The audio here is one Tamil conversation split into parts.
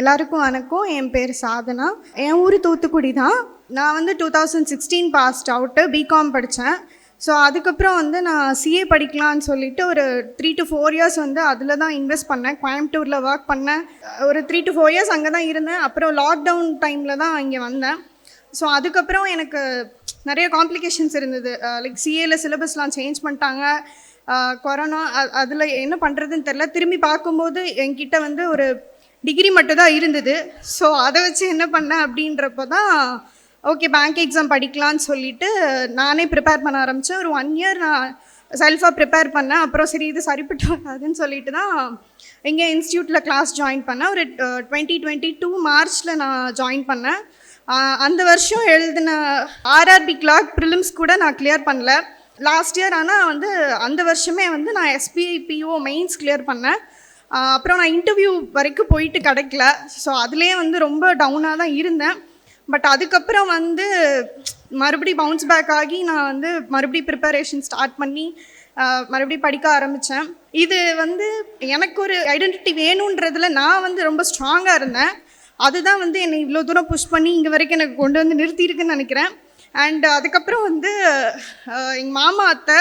எல்லாருக்கும் வணக்கம். என் பேர் சாதனா. என் ஊர் தூத்துக்குடி தான். நான் வந்து two thousand sixteen passed out BCom படித்தேன் ஸோ அதுக்கப்புறம் வந்து நான் சிஏ படிக்கலாம்னு சொல்லிட்டு ஒரு த்ரீ டு ஃபோர் இயர்ஸ் வந்து அதில் தான் இன்வெஸ்ட் பண்ணேன். கோயம்புத்தூரில் ஒர்க் பண்ணேன். ஒரு த்ரீ டு ஃபோர் இயர்ஸ் அங்கே தான் இருந்தேன். அப்புறம் லாக்டவுன் டைமில் தான் இங்கே வந்தேன். ஸோ அதுக்கப்புறம் எனக்கு நிறைய காம்ப்ளிகேஷன்ஸ் இருந்தது. லைக் சிஏல சிலபஸ்லாம் சேஞ்ச் பண்ணிட்டாங்க. Uh, கொரோனா அதில் என்ன பண்ணுறதுன்னு தெரில திரும்பி பார்க்கும்போது என்கிட்ட வந்து ஒரு டிகிரி மட்டும் தான் இருந்தது. ஸோ அதை வச்சு என்ன பண்ணேன் அப்படின்றப்ப தான் ஓகே பேங்க் எக்ஸாம் படிக்கலான்னு சொல்லிட்டு நானே ப்ரிப்பேர் பண்ண ஆரம்பித்தேன் ஒரு ஒன் இயர் நான் செல்ஃபாக ப்ரிப்பேர் பண்ணேன். அப்புறம் சரி இது சரிப்பட்டு வராதுன்னு சொல்லிட்டு தான் இங்கே இன்ஸ்டியூட்டில் கிளாஸ் ஜாயின் பண்ணேன். ஒரு டுவெண்ட்டி டுவெண்ட்டி டூ மார்ச்சில் நான் ஜாயின் பண்ணேன். அந்த வருஷம் எழுதின ஆர்ஆர்பி கிளாக் ப்ரிலிம்ஸ் கூட நான் கிளியர் பண்ணல. லாஸ்ட் இயர் ஆனால் வந்து அந்த வருஷமே வந்து நான் எஸ்பிஐ பிஓ மெயின்ஸ் கிளியர் பண்ணேன். அப்புறம் நான் இன்டர்வியூ வரைக்கும் போயிட்டு கிடைக்கல. ஸோ அதுலேயே வந்து ரொம்ப டவுனாக தான் இருந்தேன். பட் அதுக்கப்புறம் வந்து மறுபடியும் பவுன்ஸ் பேக் ஆகி நான் வந்து மறுபடியும் ப்ரிப்பரேஷன் ஸ்டார்ட் பண்ணி மறுபடியும் படிக்க ஆரம்பித்தேன் இது வந்து எனக்கு ஒரு ஐடென்டிட்டி வேணுன்றதுல நான் வந்து ரொம்ப ஸ்ட்ராங்காக இருந்தேன். அதுதான் வந்து என்னை இவ்வளோ தூரம் புஷ் பண்ணி இங்கே வரைக்கும் எனக்கு கொண்டு வந்து நிறுத்தியிருக்குன்னு நினைக்கிறேன். அண்ட் அதுக்கப்புறம் வந்து எங்கள் மாமா அத்தை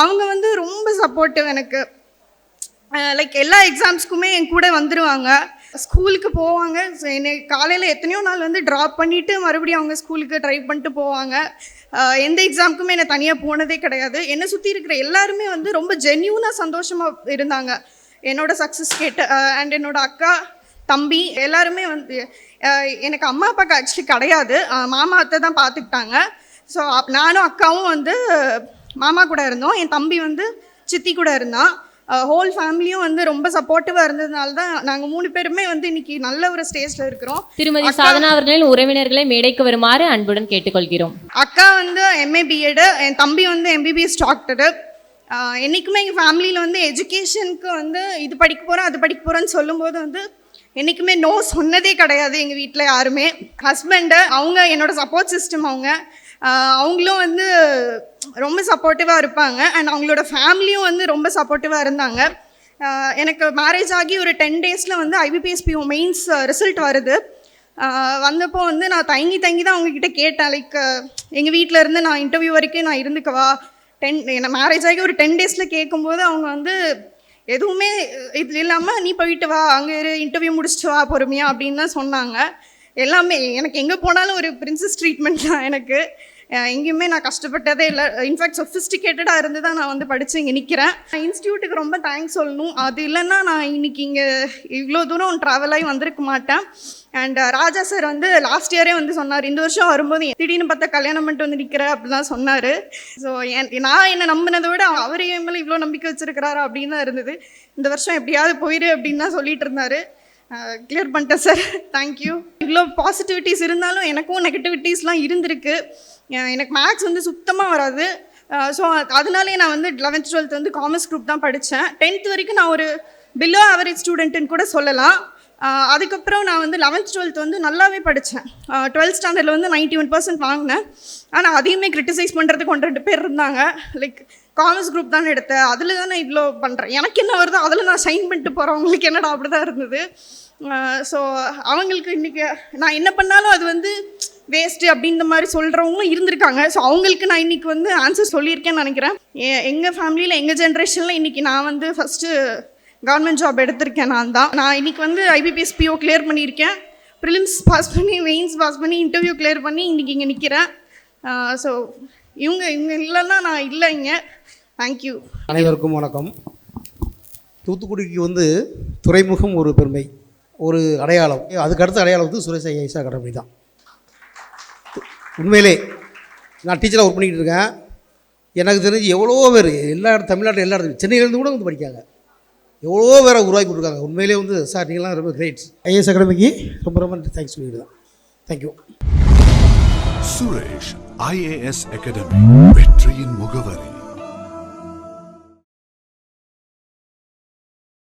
அவங்க வந்து ரொம்ப சப்போர்ட்டிவ் எனக்கு. லைக் எல்லா எக்ஸாம்ஸ்க்குமே என் கூட வந்துடுவாங்க ஸ்கூலுக்கு போவாங்க. என்னை காலையில் எத்தனையோ நாள் வந்து ட்ராப் பண்ணிவிட்டு மறுபடியும் அவங்க ஸ்கூலுக்கு ட்ரை பண்ணிட்டு போவாங்க. எந்த எக்ஸாமுக்குமே என்னை தனியாக போனதே கிடையாது. என்னை சுற்றி இருக்கிற எல்லாருமே வந்து ரொம்ப ஜென்யூனாக சந்தோஷமாக இருந்தாங்க. என்னோட சக்ஸஸ் கேட்டு அண்ட் என்னோட அக்கா தம்பி எல்லாருமே வந்து எனக்கு அம்மா அப்பாவுக்கு ஆக்சுவலி கிடையாது. மாமா அத்தை தான் பார்த்துக்கிட்டாங்க ஸோ நானும் அக்காவும் வந்து மாமா கூட இருந்தோம். என் தம்பி வந்து சித்தி கூட இருந்தான். ஹோல் ஃபேமிலியும் வந்து ரொம்ப சப்போர்ட்டிவாக இருந்ததுனால தான் நாங்கள் மூணு பேருமே வந்து இன்னைக்கு நல்ல ஒரு ஸ்டேஜில் இருக்கிறோம். திருமதி சாதனா அவர்களின் உறவினர்களை மேடைக்கு வருமாறு அன்புடன் கேட்டுக்கொள்கிறோம். அக்கா வந்து எம்ஏ பிஎடு என் தம்பி வந்து எம்பிபிஎஸ் டாக்டரு என்றைக்குமே எங்கள் ஃபேமிலியில் வந்து எஜுகேஷனுக்கு வந்து இது படிக்க போகிறோம் அது படிக்க போகிறோன்னு சொல்லும்போது வந்து என்றைக்குமே நோ சொன்னதே கிடையாது எங்கள் வீட்டில் யாருமே. ஹஸ்பண்டு அவங்க என்னோட சப்போர்ட் சிஸ்டம் அவங்க. அவங்களும் வந்து ரொம்ப சப்போர்ட்டிவாக இருப்பாங்க. அண்ட் அவங்களோட ஃபேமிலியும் வந்து ரொம்ப சப்போர்ட்டிவாக இருந்தாங்க. எனக்கு மேரேஜ் ஆகி ஒரு டென் டேஸில் வந்து ஐபிபிஎஸ்பிஓ மெயின்ஸ் ரிசல்ட் வருது. வந்தப்போ வந்து நான் தங்கி தங்கி தான் அவங்கக்கிட்ட கேட்டேன். லைக் எங்கள் வீட்டில் இருந்து நான் இன்டர்வியூ வரைக்கும் நான் இருந்துக்கவா டென் என்ன மேரேஜ் ஆகி ஒரு டென் டேஸில் கேட்கும்போது அவங்க வந்து எதுவுமே இது இல்லாமல் நீ போயிட்டு வா அங்கே இன்டர்வியூ முடிச்சுட்டு வா பொறுமையாக அப்படின்னு தான் சொன்னாங்க. எல்லாமே எனக்கு எங்கே போனாலும் ஒரு பிரின்சஸ் ட்ரீட்மெண்ட் தான் எனக்கு. எங்கேயுமே நான் கஷ்டப்பட்டதே இல்லை. இன்ஃபேக்ட் சொஃபிஸ்டிகேட்டடாக இருந்து தான் நான் வந்து படித்து இங்கே நிற்கிறேன் இன்ஸ்டியூட்டுக்கு ரொம்ப தேங்க்ஸ் சொல்லணும். அது இல்லைன்னா நான் இன்னைக்கு இங்கே இவ்வளோ தூரம் ட்ராவல் ஆகி வந்திருக்க மாட்டேன். அண்ட் ராஜா சார் வந்து லாஸ்ட் இயரே வந்து சொன்னார் இந்த வருஷம் வரும்போது திடீர்னு பார்த்தா கல்யாணம் பண்ணிட்டு வந்து நிற்கிற அப்படிலாம் சொன்னார். ஸோ என் நான் என்னை நம்பினதை விட அவர் என் மேலே இவ்வளோ நம்பிக்கை வச்சிருக்கிறாரு அப்படின்னு தான் இருந்தது. இந்த வருஷம் எப்படியாவது போயிரு அப்படின்னு தான் சொல்லிட்டு இருந்தார். கிளியர் பண்ணிட்டேன் சார் தேங்க்யூ இவ்வளோ பாசிட்டிவிட்டிஸ் இருந்தாலும் எனக்கும் நெகட்டிவிட்டிஸ்லாம் இருந்திருக்கு. எனக்கு மேக்ஸ் வந்து சுத்தமாக வராது. ஸோ அதனாலே நான் வந்து லெவன்த் டுவெல்த் வந்து காமர்ஸ் குரூப் தான் படித்தேன் டென்த் வரைக்கும் நான் ஒரு பிலோ ஆவரேஜ் ஸ்டூடெண்ட்டுன்னு கூட சொல்லலாம். அதுக்கப்புறம் நான் வந்து லெவன்த் டுவெல்த் வந்து நல்லாவே படித்தேன் டுவெல்த் ஸ்டாண்டர்டில் வந்து நைன்ட்டி ஒன் பர்சன்ட் வாங்கினேன். ஆனால் அதையுமே கிரிட்டிசைஸ் பண்ணுறதுக்கு ஒன்று ரெண்டு பேர் இருந்தாங்க. லைக் காமர்ஸ் குரூப் தானே எடுத்தேன். அதில் தானே இவ்வளோ பண்ணுறேன் எனக்கு என்ன வருதோ அதில் நான் சைன் பண்ணிட்டு போகிறவங்களுக்கு என்னடா அப்படி தான் இருந்தது ஸோ அவங்களுக்கு இன்றைக்கி நான் என்ன பண்ணாலும் அது வந்து வேஸ்ட்டு அப்படின்ற மாதிரி சொல்கிறவங்களும் இருந்திருக்காங்க. ஸோ அவங்களுக்கு நான் இன்றைக்கி வந்து ஆன்சர் சொல்லியிருக்கேன்னு நினைக்கிறேன். எங்கள் ஃபேமிலியில் எங்கள் ஜென்ரேஷனில் இன்றைக்கி நான் வந்து ஃபஸ்ட்டு கவர்மெண்ட் ஜாப் எடுத்திருக்கேன் நான் தான். நான் இன்றைக்கி வந்து ஐபிபிஎஸ் பிஓ கிளியர் பண்ணியிருக்கேன். ப்ரிலிம்ஸ் பாஸ் பண்ணி மெயின்ஸ் பாஸ் பண்ணி இன்டர்வியூ கிளியர் பண்ணி இன்றைக்கி இங்கே நிற்கிறேன் ஸோ இவங்க இவங்க இல்லைன்னா நான் இல்லை இங்கே தேங்க்யூ அனைவருக்கும் வணக்கம். தூத்துக்குடிக்கு வந்து துறைமுகம் ஒரு பெருமை ஒரு அடையாளம். அதுக்கு அடுத்த அடையாளம் வந்து சுரேஷ் ஐஏஎஸ் அகாடமி தான். உண்மையிலே நான் டீச்சராக ஒர்க் பண்ணிக்கிட்டு இருக்கேன். எனக்கு தெரிஞ்சு எவ்வளோ பேர் எல்லா இடம் தமிழ்நாட்டில் எல்லா இடத்துலையும் சென்னையிலேருந்து கூட வந்து படிக்காங்க எவ்வளோ பேரை உருவாக்கி கொடுத்துருக்காங்க உண்மையிலே வந்து சார் நீங்களாம் ரொம்ப கிரேட் ஐஏஎஸ் அகாடமிக்கு ரொம்ப ரொம்ப தேங்க்ஸ் சொல்லிட்டு தான். தேங்க்யூ சுரேஷ் ஐஏஎஸ் அகாடமி வெற்றியின் முகவரி.